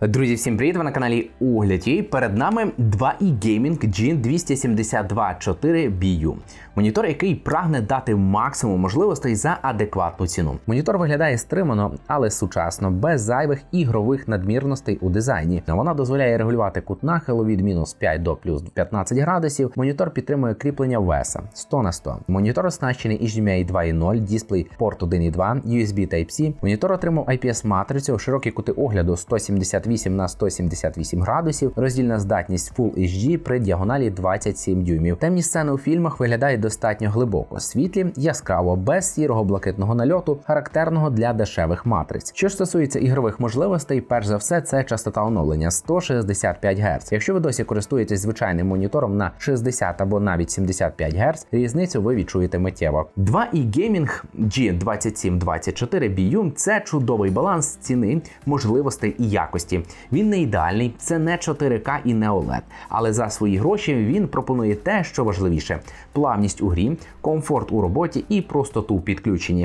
Друзі, всім привіт! Ви на каналі Огляд і перед нами 2i Gaming G272 Монітор, який прагне дати максимум можливостей за адекватну ціну. Монітор виглядає стримано, але сучасно, без зайвих ігрових надмірностей у дизайні. Вона дозволяє регулювати кут нахилу від мінус 5 до плюс 15 градусів. Монітор підтримує кріплення веса 100 на 100. Монітор оснащений HDMI 2.0, дисплей порт 1.2, USB Type-C. Монітор отримав IPS матрицю, широкі кути огляду 178 на 178 градусів, роздільна здатність Full HD при діагоналі 27 дюймів. Темні сцени у фільмах виглядають достатньо глибоко, світлі, яскраво, без сірого блакитного нальоту, характерного для дешевих матриць. Що ж стосується ігрових можливостей, перш за все, це частота оновлення 165 Гц. Якщо ви досі користуєтесь звичайним монітором на 60 або навіть 75 Гц, різницю ви відчуєте миттєво. 2i Gaming G2724BU – це чудовий баланс ціни, можливостей і якості. Він не ідеальний, це не 4К і не OLED, але за свої гроші він пропонує те, що важливіше: плавність у грі, комфорт у роботі і простоту в підключенні.